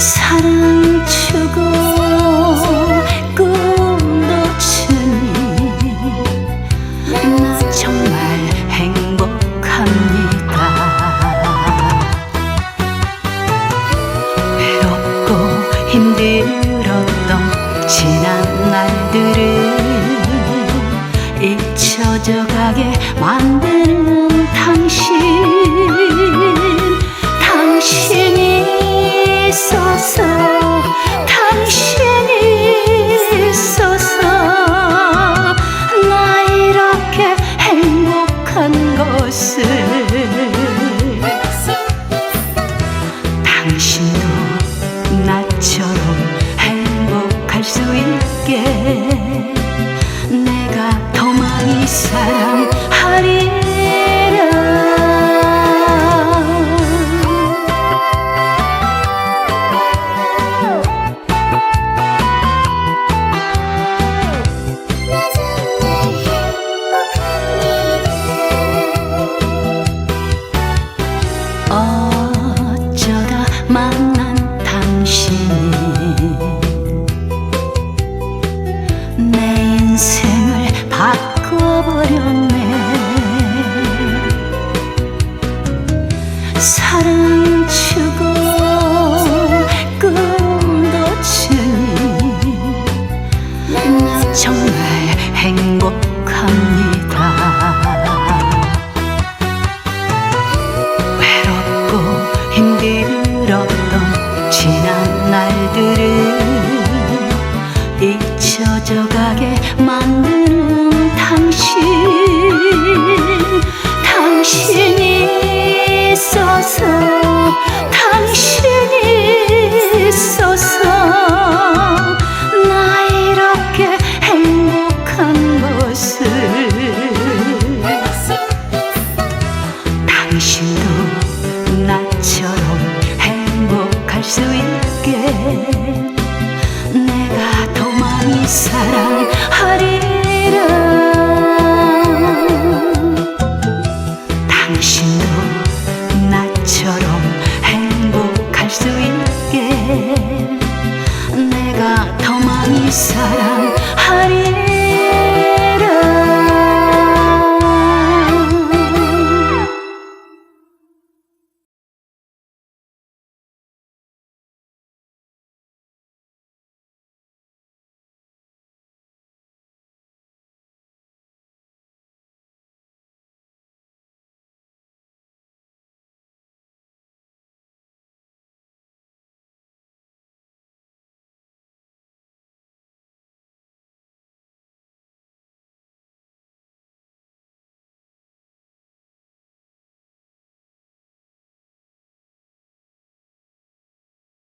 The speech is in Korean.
사랑 주고 꿈도 주니 나 정말 행복합니다. 외롭고 힘들었던 지난 날들을 잊혀져 가게 만드는 당신. 다시 사랑하리라. 나 정말 행복합니다 어쩌다 만난 당신이 내 인생 사랑 주고 꿈도 주니 정말 행복합니다. 외롭고 힘들었던 지난 날들을 잊혀져 가게 만드는 당신 당신 당신이 있어서 나 이렇게 행복한 모습. 당신도 나처럼 행복할 수 있게 내가 더 많이 사랑 사랑하리